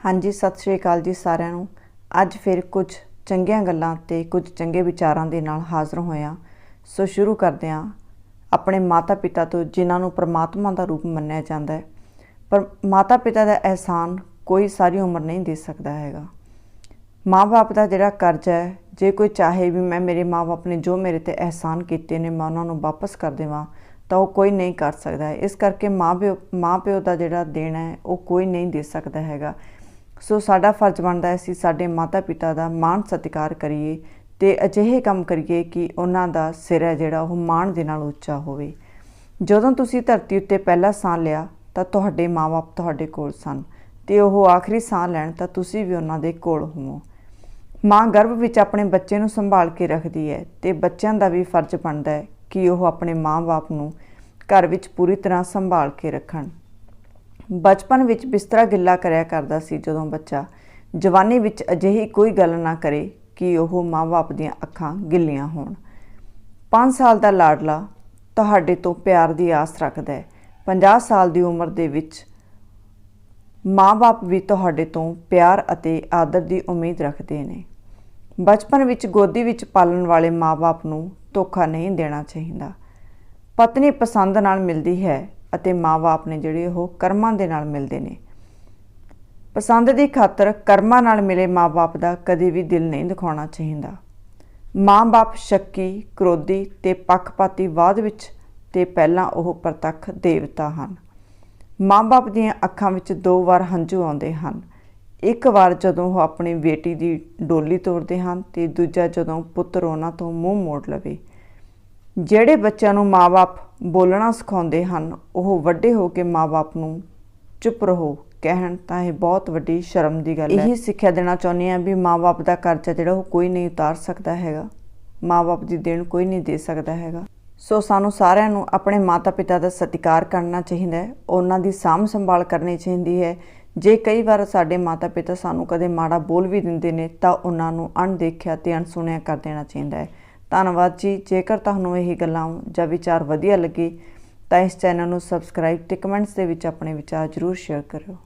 ਹਾਂਜੀ, ਸਤਿ ਸ਼੍ਰੀ ਅਕਾਲ ਜੀ ਸਾਰਿਆਂ ਨੂੰ। ਅੱਜ ਫਿਰ ਕੁਝ ਚੰਗੀਆਂ ਗੱਲਾਂ ਤੇ ਕੁਝ ਚੰਗੇ ਵਿਚਾਰਾਂ ਦੇ ਨਾਲ ਹਾਜ਼ਰ ਹੋਇਆ। ਸੋ ਸ਼ੁਰੂ ਕਰਦੇ ਹਾਂ। ਆਪਣੇ ਮਾਤਾ-ਪਿਤਾ ਤੋਂ ਜਿਨ੍ਹਾਂ ਨੂੰ ਪ੍ਰਮਾਤਮਾ ਦਾ ਰੂਪ ਮੰਨਿਆ ਜਾਂਦਾ ਹੈ, ਪਰ ਮਾਤਾ-ਪਿਤਾ ਦਾ ਅਹਿਸਾਨ ਕੋਈ ਸਾਰੀ ਉਮਰ ਨਹੀਂ ਦੇ ਸਕਦਾ ਹੈਗਾ। ਮਾਂ-ਬਾਪ ਦਾ ਜਿਹੜਾ ਕਰਜ਼ਾ ਹੈ, ਜੇ ਕੋਈ ਚਾਹੇ ਵੀ ਮੈਂ ਮੇਰੇ ਮਾਂ-ਬਾਪ ਨੇ ਜੋ ਮੇਰੇ ਤੇ ਅਹਿਸਾਨ ਕੀਤੇ ਨੇ, ਮੈਂ ਉਹਨਾਂ ਨੂੰ ਵਾਪਸ ਕਰ ਦੇਵਾਂ, ਤਾਂ ਉਹ ਕੋਈ ਨਹੀਂ ਕਰ ਸਕਦਾ। ਇਸ ਕਰਕੇ ਮਾਂ-ਪਿਓ ਮਾਂ-ਪਿਓ ਦਾ ਜਿਹੜਾ ਦੇਣਾ ਹੈ, ਉਹ ਕੋਈ ਨਹੀਂ ਦੇ ਸਕਦਾ ਹੈਗਾ। ਸੋ ਸਾਡਾ ਫਰਜ਼ ਬਣਦਾ ਹੈ ਅਸੀਂ ਸਾਡੇ ਮਾਤਾ-ਪਿਤਾ ਦਾ ਮਾਣ ਸਤਿਕਾਰ ਕਰੀਏ ਤੇ ਅਜਿਹੇ ਕੰਮ ਕਰੀਏ ਕਿ ਉਹਨਾਂ ਦਾ ਸਿਰ ਹੈ ਜਿਹੜਾ ਉਹ ਮਾਣ ਦੇ ਨਾਲ ਉੱਚਾ ਹੋਵੇ। ਜਦੋਂ ਤੁਸੀਂ ਧਰਤੀ ਉੱਤੇ ਪਹਿਲਾ ਸਾਹ ਲਿਆ, ਤਾਂ ਤੁਹਾਡੇ ਮਾਪੇ ਤੁਹਾਡੇ ਕੋਲ ਸਨ ਤੇ ਉਹ ਆਖਰੀ ਸਾਹ ਲੈਣ ਤਾਂ ਤੁਸੀਂ ਵੀ ਉਹਨਾਂ ਦੇ ਕੋਲ ਹੋਵੋ। ਮਾਂ ਗਰਭ ਵਿੱਚ ਆਪਣੇ ਬੱਚੇ ਨੂੰ ਸੰਭਾਲ ਕੇ ਰੱਖਦੀ ਹੈ ਤੇ ਬੱਚਿਆਂ ਦਾ ਵੀ ਫਰਜ਼ ਬਣਦਾ ਹੈ ਕਿ ਉਹ ਆਪਣੇ ਮਾਂ-ਬਾਪ ਨੂੰ ਘਰ ਵਿੱਚ ਪੂਰੀ ਤਰ੍ਹਾਂ ਸੰਭਾਲ ਕੇ ਰੱਖਣ। ਬਚਪਨ ਵਿੱਚ ਬਿਸਤਰਾ ਗਿੱਲਾ ਕਰਿਆ ਕਰਦਾ ਸੀ ਜਦੋਂ ਬੱਚਾ ਜਵਾਨੀ ਵਿੱਚ ਅਜਿਹੀ ਕੋਈ ਗੱਲ ਨਾ ਕਰੇ ਕਿ ਉਹ ਮਾਂ-ਬਾਪ ਦੀਆਂ ਅੱਖਾਂ ਗਿੱਲੀਆਂ ਹੋਣ। 5 ਸਾਲ ਦਾ ਲਾਡਲਾ ਤੁਹਾਡੇ ਤੋਂ ਪਿਆਰ ਦੀ ਆਸ ਰੱਖਦਾ ਹੈ। 50 ਸਾਲ ਦੀ ਉਮਰ ਦੇ ਵਿੱਚ ਮਾਂ-ਬਾਪ ਵੀ ਤੁਹਾਡੇ ਤੋਂ ਪਿਆਰ ਅਤੇ ਆਦਰ ਦੀ ਉਮੀਦ ਰੱਖਦੇ ਨੇ। ਬਚਪਨ ਵਿੱਚ ਗੋਦੀ ਵਿੱਚ ਪਾਲਣ ਵਾਲੇ ਮਾਂ-ਬਾਪ ਨੂੰ ਧੋਖਾ ਨਹੀਂ ਦੇਣਾ ਚਾਹੀਦਾ। ਪਤਨੀ ਪਸੰਦ ਨਾਲ ਮਿਲਦੀ ਹੈ ਅਤੇ ਮਾਂ-ਬਾਪ ਨੇ ਜਿਹੜੇ ਉਹ ਕਰਮਾਂ ਦੇ ਨਾਲ ਮਿਲਦੇ ਨੇ। ਪਸੰਦ ਦੀ ਖਾਤਰ ਕਰਮਾਂ ਨਾਲ ਮਿਲੇ ਮਾਂ-ਬਾਪ ਦਾ ਕਦੇ ਵੀ ਦਿਲ ਨਹੀਂ ਦਿਖਾਉਣਾ ਚਾਹੀਦਾ। ਮਾਂ-ਬਾਪ ਸ਼ੱਕੀ, ਕ੍ਰੋਧੀ ਤੇ ਪੱਖਪਾਤੀ ਬਾਅਦ ਵਿੱਚ ਤੇ ਪਹਿਲਾਂ ਉਹ ਪ੍ਰਤੱਖ ਦੇਵਤਾ ਹਨ। ਮਾਂ-ਬਾਪ ਦੀਆਂ ਅੱਖਾਂ ਵਿੱਚ ਦੋ ਵਾਰ ਹੰਝੂ ਆਉਂਦੇ ਹਨ। ਇੱਕ ਵਾਰ ਜਦੋਂ ਉਹ ਆਪਣੀ ਬੇਟੀ ਦੀ ਡੋਲੀ ਤੋੜਦੇ ਹਨ ਤੇ ਦੂਜਾ ਜਦੋਂ ਪੁੱਤਰ ਉਹਨਾਂ ਤੋਂ ਮੂੰਹ ਮੋੜ ਲਵੇ। ਜਿਹੜੇ ਬੱਚਿਆਂ ਨੂੰ ਮਾਂ ਬਾਪ ਬੋਲਣਾ ਸਿਖਾਉਂਦੇ ਹਨ, ਉਹ ਵੱਡੇ ਹੋ ਕੇ ਮਾਪੇ ਨੂੰ ਚੁੱਪ ਰਹੋ, ਕਹਿਣ ਤਾਂ ਇਹ ਬਹੁਤ ਵੱਡੀ ਸ਼ਰਮ ਦੀ ਗੱਲ ਹੈ। ਇਹੀ ਸਿੱਖਿਆ ਦੇਣਾ ਚਾਹੁੰਦੇ ਹਾਂ ਵੀ ਮਾਪੇ ਦਾ ਕਰਜ਼ਾ ਜਿਹੜਾ ਉਹ ਕੋਈ ਨਹੀਂ ਉਤਾਰ ਸਕਦਾ ਹੈਗਾ। ਮਾਪੇ ਦੀ ਦੇਣ ਕੋਈ ਨਹੀਂ ਦੇ ਸਕਦਾ ਹੈਗਾ। ਸੋ ਸਾਨੂੰ ਸਾਰਿਆਂ ਨੂੰ ਆਪਣੇ ਮਾਤਾ-ਪਿਤਾ ਦਾ ਸਤਿਕਾਰ ਕਰਨਾ ਚਾਹੀਦਾ ਹੈ, ਉਹਨਾਂ ਦੀ ਸਾਂਭ ਸੰਭਾਲ ਕਰਨੀ ਚਾਹੀਦੀ ਹੈ। ਜੇ ਕਈ ਵਾਰ ਸਾਡੇ ਮਾਤਾ-ਪਿਤਾ ਸਾਨੂੰ ਕਦੇ ਮਾੜਾ ਬੋਲ ਵੀ ਦਿੰਦੇ ਨੇ, ਤਾਂ ਉਹਨਾਂ ਨੂੰ ਅਣਦੇਖਿਆ ਤੇ ਅਣਸੁਣਿਆ ਕਰ ਦੇਣਾ ਚਾਹੀਦਾ ਹੈ। ਧੰਨਵਾਦ ਜੀ। ਜੇਕਰ ਤੁਹਾਨੂੰ ਇਹ ਗੱਲਾਂ ਜਾਂ ਵਿਚਾਰ ਵਧੀਆ ਲੱਗੇ, ਤਾਂ ਇਸ ਚੈਨਲ ਨੂੰ ਸਬਸਕ੍ਰਾਈਬ ਤੇ ਕਮੈਂਟਸ ਦੇ ਵਿੱਚ ਆਪਣੇ ਵਿਚਾਰ ਜ਼ਰੂਰ ਸ਼ੇਅਰ ਕਰਿਓ।